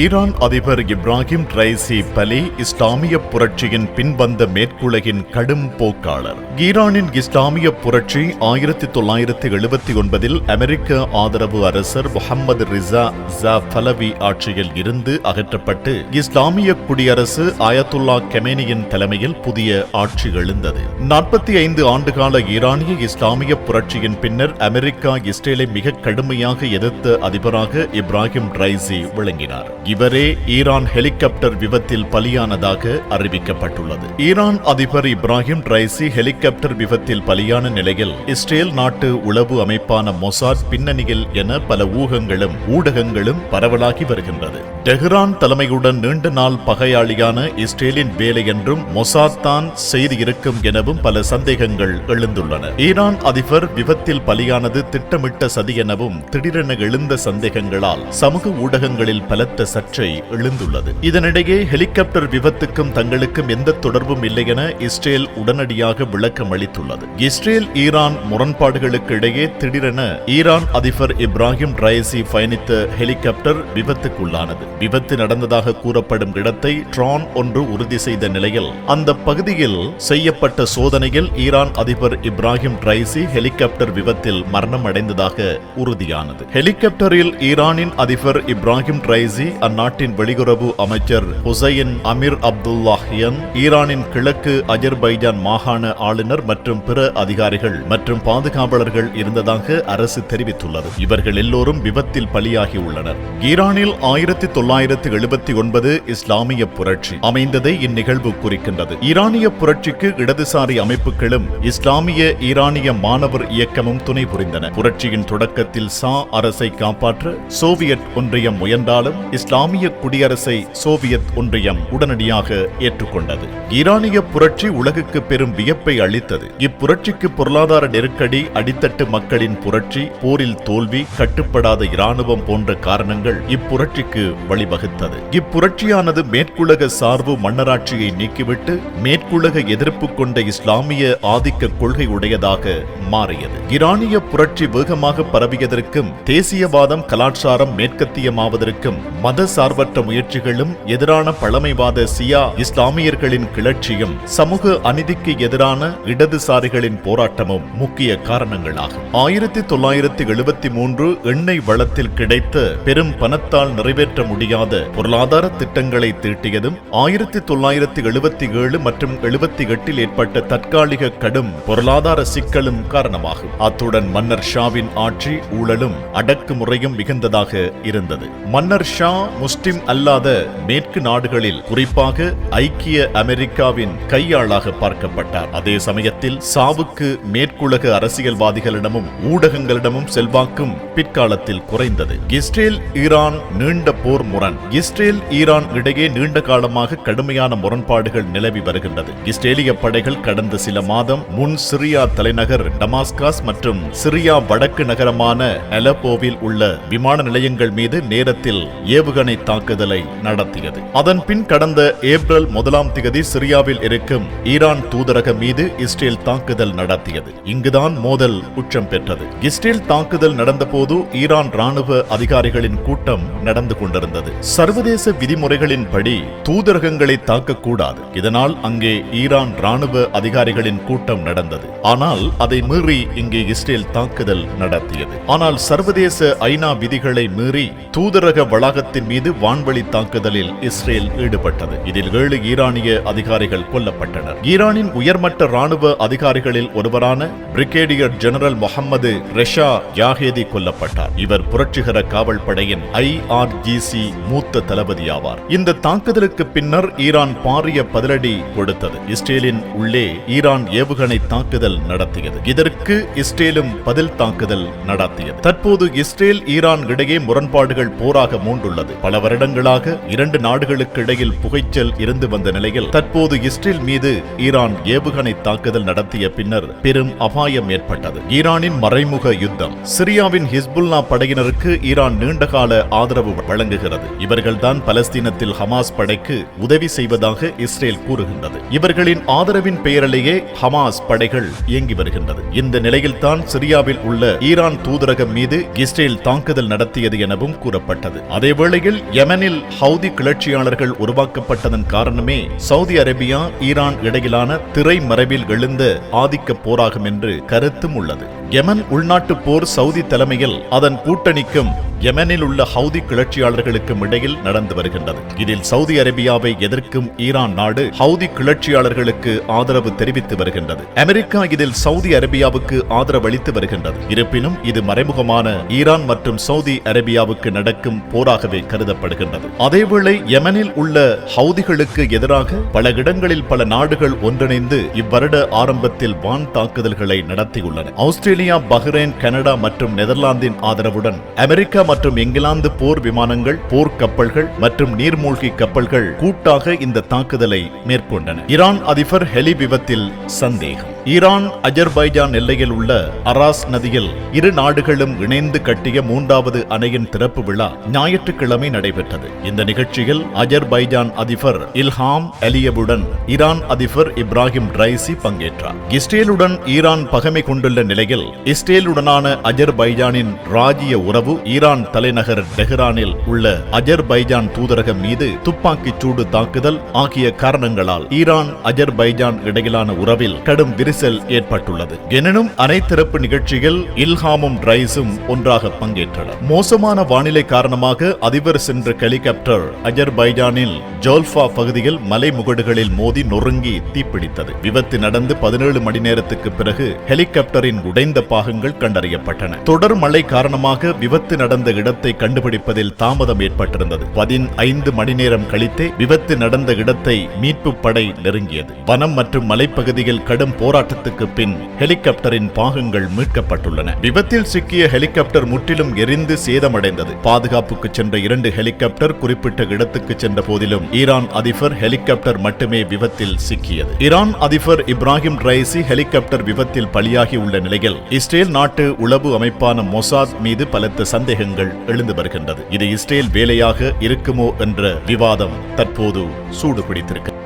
Iran அதிபர் Ebrahim Raisi பலி இஸ்லாமிய புரட்சியின் பின்வந்த மேற்குலகின் கடும் போக்காளர். ஈரானின் இஸ்லாமிய புரட்சி ஆயிரத்தி தொள்ளாயிரத்தி எழுபத்தி ஒன்பதில் அமெரிக்க ஆதரவு அரசர் முகமது ரிசா ஜா பலவி ஆட்சியில் இருந்து அகற்றப்பட்டு இஸ்லாமிய குடியரசு அயத்துல்லா கெமேனியின் தலைமையில் புதிய ஆட்சி எழுந்தது. நாற்பத்தி ஐந்து ஆண்டுகால ஈரானிய இஸ்லாமிய புரட்சியின் பின்னர் அமெரிக்கா இஸ்ரேலை மிக கடுமையாக எதிர்த்த அதிபராக இப்ராஹிம் ரைசி விளங்கினார். இவரே ஈரான் ஹெலிகாப்டர் விபத்தில் பலியானதாக அறிவிக்கப்பட்டுள்ளது. ஈரான் அதிபர் இப்ராஹிம் ரைசி ஹெலிகாப்டர் விபத்தில் பலியான நிலையில் இஸ்ரேல் நாட்டு உளவு அமைப்பான மொசாத் பின்னணியில் என பல ஊகங்களும் ஊடகங்களும் பரவலாகி வருகின்றது. டெஹ்ரான் தலைமையுடன் நீண்ட நாள் பகையாளியான இஸ்ரேலின் வேலை என்றும் மொசாத் தான் செய்து இருக்கும் எனவும் பல சந்தேகங்கள் எழுந்துள்ளன. ஈரான் அதிபர் விபத்தில் பலியானது திட்டமிட்ட சதி எனவும் திடீரென எழுந்த சந்தேகங்களால் சமூக ஊடகங்களில் பலத்த சர்ச்சை எழுந்துள்ளது. இதனிடையே ஹெலிகாப்டர் விபத்துக்கும் தங்களுக்கும் எந்த தொடர்பும் இல்லை என இஸ்ரேல் உடனடியாக விளக்கம் அளித்துள்ளது. இஸ்ரேல் ஈரான் முரண்பாடுகளுக்கு இடையே திடீரென ஈரான் அதிபர் இப்ராஹிம் ரைசி பயணித்த ஹெலிகாப்டர் விபத்துக்குள்ளானது. விபத்து நடந்ததாக கூறப்படும் இடத்தை ட்ரான் ஒன்று உறுதி செய்த நிலையில் அந்த பகுதியில் செய்யப்பட்ட சோதனையில் ஈரான் அதிபர் இப்ராஹிம் ரைசி ஹெலிகாப்டர் விபத்தில் மரணம் அடைந்ததாக உறுதியானது. ஹெலிகாப்டரில் ஈரானின் அதிபர் இப்ராஹிம் ரைசி அந்நாட்டின் வெளியுறவு அமைச்சர் ஹுசைன் அமீர் அப்துல்லாஹியன் ஈரானின் கிழக்கு அஜர்பைஜான் மாகாண ஆளுநர் மற்றும் பிற அதிகாரிகள் மற்றும் பாதுகாவலர்கள் இருந்ததாக அரசு தெரிவித்துள்ளது. இவர்கள் எல்லோரும் விபத்தில் பலியாகியுள்ளனர் ஈரானில் ஆயிரத்தி தொள்ளாயிரத்தி எழுபத்தி ஒன்பது இஸ்லாமிய புரட்சி அமைந்ததை இந்நிகழ்வு குறிக்கின்றது. ஈரானிய புரட்சிக்கு இடதுசாரி அமைப்புகளும் இஸ்லாமிய ஈரானிய மாணவர் இயக்கமும் துணை புரிந்தன. புரட்சியின் தொடக்கத்தில் சா அரசை காப்பாற்ற சோவியத் ஒன்றியம் முயன்றாலும் இஸ்லாமிய குடியரசை சோவியத் ஒன்றியம் உடனடியாக ஏற்றுக்கொண்டது. ஈரானிய புரட்சி உலகுக்கு பெரும் வியப்பை அளித்தது. இப்புரட்சிக்கு பொருளாதார நெருக்கடி அடித்தட்டு மக்களின் புரட்சி போரில் தோல்வி கட்டுப்படாத இராணுவம் போன்ற காரணங்கள் இப்புரட்சிக்கு வழிவகுத்தது. இப்புரட்சியானது மேற்குலக சார்பு மன்னராட்சியை நீக்கிவிட்டு மேற்குலக எதிர்ப்பு கொண்ட இஸ்லாமிய ஆதிக்க கொள்கை உடையதாக மாறியது. ஈரானிய புரட்சி வேகமாக பரவியதற்கும் தேசியவாதம் கலாச்சாரம் மேற்கத்தியமாவதற்கும் மத சார்பற்ற முயற்சிகளும் எதிரான பழமைவாத சியா இஸ்லாமியர்களின் கிளர்ச்சியும் சமூக அநீதிக்கு எதிரான இடதுசாரிகளின் போராட்டமும் முக்கிய காரணங்களாகும். ஆயிரத்தி தொள்ளாயிரத்தி எழுபத்தி மூன்று எண்ணெய் வளத்தில் கிடைத்த பெரும் பணத்தால் நிறைவேற்ற முடியாத பொருளாதார திட்டங்களை தீட்டியதும் ஆயிரத்தி தொள்ளாயிரத்தி எழுபத்தி ஏழு மற்றும் எழுபத்தி எட்டில் ஏற்பட்ட தற்காலிக கடும் பொருளாதார சிக்கலும் காரணமாகும். அத்துடன் மன்னர் ஷாவின் ஆட்சி ஊழலும் அடக்குமுறையும் மிகுந்ததாக இருந்தது. மன்னர் ஷா முஸ்லிம் அல்லாத மேற்கு நாடுகளில் குறிப்பாக ஐக்கிய அமெரிக்காவின் கையாளாக பார்க்கப்பட்டார். அதே சமயத்தில் சாவுக்கு மேற்குலக அரசியல்வாதிகளிடமும் ஊடகங்களிடமும் செல்வாக்கும் பிற்காலத்தில் குறைந்தது. இஸ்ரேல் ஈரான் நீண்ட போர் முரண். இஸ்ரேல் ஈரான் இடையே நீண்ட காலமாக கடுமையான முரண்பாடுகள் நிலவி வருகின்றது. இஸ்ரேலிய படைகள் கடந்த சில மாதம் முன் சிரியா தலைநகர் டமாஸ்காஸ் மற்றும் சிரியா வடக்கு நகரமான அலப்போவில் உள்ள விமான நிலையங்கள் மீது நேரத்தில் ஏவு ஏவுகணை தாக்குதலை நடத்தியது. அதன் பின் கடந்த ஏப்ரல் முதலாம் திகதி சிரியாவில் இருக்கும் ஈரான் தூதரகம் மீது இஸ்ரேல் தாக்குதல் நடத்தியது. இங்குதான் மோதல் உச்சம் பெற்றது. இஸ்ரேல் தாக்குதல் நடந்தபோது ஈரான் ராணுவ அதிகாரிகளின் கூட்டம் நடந்து கொண்டிருந்தது. சர்வதேச விதிமுறைகளின்படி தூதரகங்களை தாக்கக்கூடாது. இதனால் அங்கே ஈரான் ராணுவ அதிகாரிகளின் கூட்டம் நடந்தது. ஆனால் அதை மீறி இங்கே இஸ்ரேல் தாக்குதல் நடத்தியது. ஆனால் சர்வதேச ஐநா விதிகளை மீறி தூதரக வளாகத்தின் மீது வான்வழி தாக்குதலில் இஸ்ரேல் ஈடுபட்டது. இதில் ஏழு ஈரானிய அதிகாரிகள் கொல்லப்பட்டனர். ஈரானின் உயர்மட்ட ராணுவ அதிகாரிகளில் ஒருவரான brigadier general Mohammad Reza Zahedi கொல்லப்பட்டார். இவர் புரட்சிகர காவல் படையின் ஐஆர்ஜிசி மூத்த தளபதி ஆவார் இந்த தாக்குதலுக்கு பின்னர் ஈரான் பாரிய பதிலடி கொடுத்தது. இஸ்ரேலின் உள்ளே ஈரான் ஏவுகணை தாக்குதல் நடத்தியது. இதற்கு இஸ்ரேலும் பதில் தாக்குதல் நடத்தியது. தற்போது இஸ்ரேல் ஈரான் இடையே முரண்பாடுகள் போராக மூண்டுள்ளது. பல வருடங்களாக இரண்டு நாடுகளுக்கு இடையில் புகைச்சல் இருந்து வந்த நிலையில் தற்போது இஸ்ரேல் மீது ஈரான் ஏவுகணை தாக்குதல் நடத்திய பின்னர் பெரும் அபாயம் ஏற்பட்டது. ஈரானின் மறைமுக யுத்தம். சிரியாவின் ஹிஸ்புல்லா படையினருக்கு ஈரான் நீண்டகால ஆதரவு வழங்குகிறது. இவர்கள்தான் பலஸ்தீனத்தில் ஹமாஸ் படைக்கு உதவி செய்வதாக இஸ்ரேல் கூறுகின்றது. இவர்களின் ஆதரவின் பெயரிலேயே ஹமாஸ் படைகள் இயங்கி வருகின்றது. இந்த நிலையில்தான் சிரியாவில் உள்ள ஈரான் தூதரகம் மீது இஸ்ரேல் தாக்குதல் நடத்தியது எனவும் கூறப்பட்டது. அதேவேளை அண்மையில் யமனில் ஹவுதி கிளர்ச்சியாளர்கள் உருவாக்கப்பட்டதன் காரணமே சவுதி அரேபியா ஈரான் இடையிலான திரைமறைவில் எழுந்த ஆதிக்க போராகும் என்று கருத்தும் உள்ளது. யமன் உள்நாட்டு போர் சவுதி தலைமையில் அதன் கூட்டணிக்கும் யெமனில் உள்ள ஹவுதி கிளர்ச்சியாளர்களுக்கும் இடையில் நடந்து வருகின்றது. இதில் சவுதி அரேபியாவை எதிர்க்கும் ஈரான் நாடு ஹவுதி கிளர்ச்சியாளர்களுக்கு ஆதரவு தெரிவித்து வருகின்றது. அமெரிக்கா இதில் சவுதி அரேபியாவுக்கு ஆதரவு அளித்து வருகின்றது. இருப்பினும் இது மறைமுகமான ஈரான் மற்றும் சவுதி அரேபியாவுக்கு நடக்கும் போராகவே கருதப்படுகின்றது. அதேவேளை யெமனில் உள்ள ஹவுதிகளுக்கு எதிராக பல இடங்களில் பல நாடுகள் ஒன்றிணைந்து இவ்வருட ஆரம்பத்தில் வான் தாக்குதல்களை நடத்தியுள்ளன. ஆஸ்திரேலியா பஹ்ரைன் கனடா மற்றும் நெதர்லாந்தின் ஆதரவுடன் அமெரிக்கா மற்றும் இங்கிலாந்து போர் விமானங்கள் போர் கப்பல்கள் மற்றும் நீர்மூழ்கி கப்பல்கள் கூட்டாக இந்த தாக்குதலை மேற்கொண்டன. ஈரான் அதிபர் ஹெலி விபத்தில் சந்தேகம். ஈரான் அஜர்பைஜான் எல்லையில் உள்ள அராஸ் நதியில் இரு நாடுகளும் இணைந்து கட்டிய மூன்றாவது அணையின் திறப்பு விழா ஞாயிற்றுக்கிழமை நடைபெற்றது. இந்த நிகழ்ச்சியில் அஜர்பைஜான் அதிபர் இல்ஹாம் அலியவுடன் ஈரான் அதிபர் இப்ராஹிம் ரைசி பங்கேற்றார். இஸ்ரேலுடன் ஈரான் பகமை கொண்டுள்ள நிலையில் இஸ்ரேலுடனான அஜர்பைஜானின் ராஜ்ய உறவு ஈரான் தலைநகர் டெஹ்ரானில் உள்ள அஜர்பைஜான் தூதரகம் மீது துப்பாக்கிச் சூடு தாக்குதல் ஆகிய காரணங்களால் ஈரான் அஜர்பைஜான் இடையிலான உறவில் கடும் விரிசல் ஏற்பட்டுள்ளது. எனினும் அனைத்தரப்பு நிகழ்ச்சியில் இல்ஹாமும் ரைஸும் ஒன்றாக பங்கேற்றனர். மோசமான வானிலை காரணமாக அதிபர் சென்ற ஹெலிகாப்டர் அஜர்பைஜானில் ஜோல்ஃபா பகுதியில் மலைமுகடுகளில் மோதி நொறுங்கி தீப்பிடித்தது. விபத்து நடந்து பதினேழு மணி நேரத்துக்கு பிறகு ஹெலிகாப்டரின் உடைந்த பாகங்கள் கண்டறியப்பட்டன. தொடர் மழை காரணமாக விபத்து நடந்த இடத்தை கண்டுபிடிப்பதில் தாமதம் ஏற்பட்டிருந்தது. பதினைந்து மணி நேரம் கழித்தே விபத்து நடந்த இடத்தை மீட்பு படை நெருங்கியது. வனம் மற்றும் மலைப்பகுதியில் கடும் போராட்டத்துக்கு பின் ஹெலிகாப்டரின் பாகங்கள் மீட்கப்பட்டுள்ளன. விபத்தில் சிக்கிய ஹெலிகாப்டர் முற்றிலும் எரிந்து சேதமடைந்தது. பாதுகாப்புக்கு சென்ற இரண்டு ஹெலிகாப்டர் குறிப்பிட்ட இடத்துக்கு சென்ற போதிலும் ஈரான் அதிபர் ஹெலிகாப்டர் மட்டுமே விபத்தில் சிக்கியது. ஈரான் அதிபர் இப்ராஹிம் ரைசி ஹெலிகாப்டர் விபத்தில் பலியாகி உள்ள நிலையில் இஸ்ரேல் நாட்டு உளவு அமைப்பான மொசாத் மீது பலத்த சந்தேகங்கள் எழுந்து வருகின்றது. இது இஸ்ரேல் வேலையாக இருக்குமோ என்ற விவாதம் தற்போது சூடு பிடித்திருக்கிறது